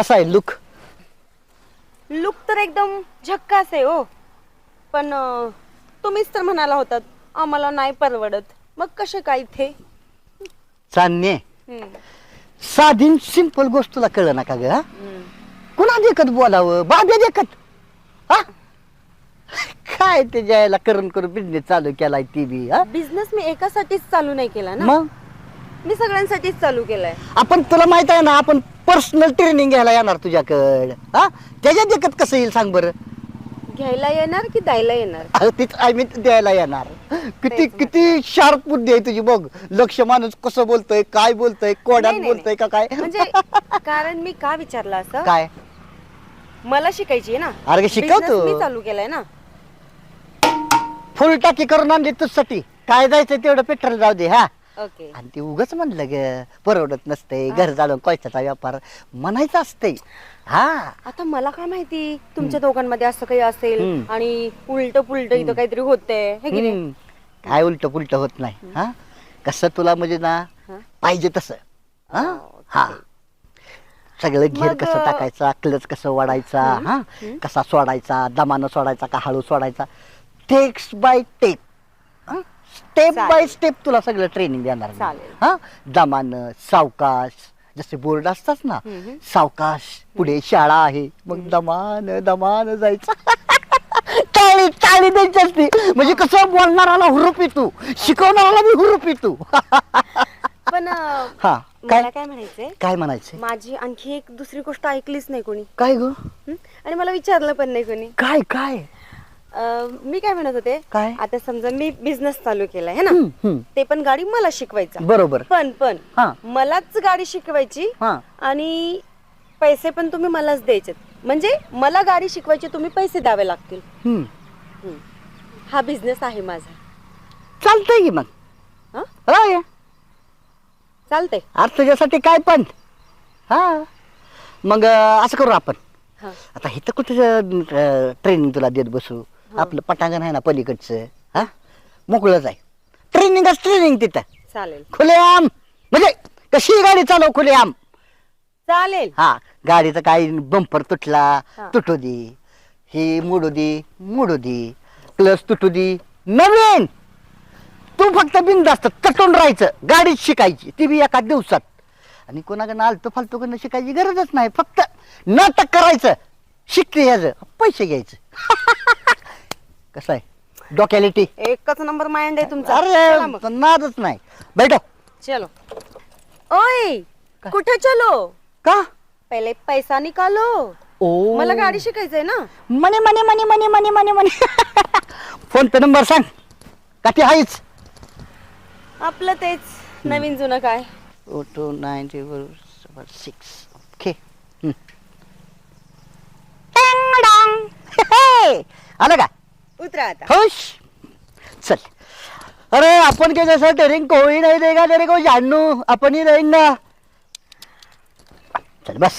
कसा आहे look look तर एकदम झक्कास आहे हो. पण अं, तुम्हीच तर म्हणाला होतात आम्हाला नाही परवडत. मग कसे काय इथे? चांदणे हम्म, साधी सिंपल गोष्ट तुला कळलं ना का ग हा. कुणा देखत बोलावं? बाब्या देखत. हा? काय ते जायला करून करून बिझनेस चालू केलाय ती बी हा? बिझनेस मी एकासाठीच चालू नाही केला ना. मग? मी सगळ्यांसाठीच चालू केलाय. आपण तुला माहीत आहे ना आपण पर्सनल ट्रेनिंग घ्यायला येणार तुझ्याकडं? हा? त्याच्या देखत कसं येईल सांग बरं. घ्यायला येणार की द्यायला येणार? अहो, तीच आय मीन द्यायला येणार. किती तेच किती शार्प बुद्धी आहे तुझी बघ. लक्ष माणूस कसं बोलतोय काय बोलतोय कोड्यात नाही, नाही, बोलतोय का काय? म्हणजे कारण मी का विचारलं असं? काय? मला शिकायची आहे ना. अरे. Business मी चालू केलाय ना. फुल टाकी करून आणली तुझसाठी काय जायचं तेवढं पेट्रोल जाऊ दे हा? ओके. आणि ते उगच म्हणलं ग परवडत नसते घर जाळून कोयत्याचा व्यापार म्हणायचं असते हा. आता मला काय माहिती तुमच्या दोघांमध्ये असं काही असेल हम्म. आणि उलट पुलट इथं काहीतरी होतंय हे की नाही? हम्म. काय उलट पुलट होत नाही हा? कसं तुला म्हणजे ना हा? पाहिजे तसं हा? ओके. हा. सगळं घेर मग, कसं टाकायचा क्लच कसं वाढायचा हा? कसा सोडायचा दमानं सोडायचा का हळू सोडायचा? Takes by tape step. By step तुला सगळं ट्रेनिंग देणार मी. चालेल. हा? दमानं सावकाश जसे बोर्ड असतात ना. सावकाश पुढे शाळा आहे मग दमान दमान जायचं. टाळी टाळी द्यायची असते. म्हणजे कसं बोलणाराला हुरूप येतो शिकवणाराला बी हुरूप येतो. पण अं, हा काय मला काय? म्हणायचंय? काय म्हणायचं माझी आणखी एक दुसरी गोष्ट ऐकलीच नाही कोणी. काय ग? हं? आणि मला विचारलं पण नाही कोणी. काय काय? अं, मी काय म्हणत होते? काय? आता समजा मी बिझनेस चालू केलाय है ना? हम्म. ते पण गाडी मला शिकवायचा बरोबर. पण पण हा. मलाच गाडी शिकवायची हा. आणि पैसे पण तुम्ही मलाच द्यायचे म्हणजे मला गाडी शिकवायची तुम्ही पैसे द्यावे लागतील. हम्म. हं. हा बिझनेस आहे माझा. चालतंय की मग. हा? होय. चालतंय. आज तुझ्यासाठी काय पण. हा. मग अं, असं करू आपण. हा. आता इथं कुठं ट्रेनिंग तुला देत बसू? आपलं पटांगण आहे ना पलीकडचं हा? मोकळंच आहे. ट्रेनिंगच ट्रेनिंग तिथं. चालेल. खुलेआम! म्हणजे कशी गाडी चालव खुलेआम? चालेल. हा गाडीचं काही बंपर तुटला हा. तुटू दे. ही मोडू दे मोडू दे. क्लच तुटू दे. नवीन! तू फक्त बिंदास्त तटून राहायचं. गाडीच शिकायची ती बी एका दिवसात. आणि कोणाकडनं आलतो फालतू कडनं शिकायची गरजच नाही. फक्त नाटक करायचं. शिकते ह्याचं. पैसे घ्यायचं. कसं आहे? डोक्यालिटी. एकच नंबर माइंड आहे तुमचा. चला अरे. नादच नाही. बैठो. चलो. ओय कुठे चलो? का? पहिले पैसा निकालो. ओ. मला गाडी शिकायचंय ना. मनी मनी मनी मनी मनी मनी मनी. फोन पे नंबर सांग. का ती आहेच आपलं तेच. नवीन जुनं काय? O two nine seven six okay आलं का? उतरा आता खुश. चल. अरे अपन के जैसा ट्रेनिंग कोई नहीं देगा तेरे को जानू अपन ही रहेंगे चल बस.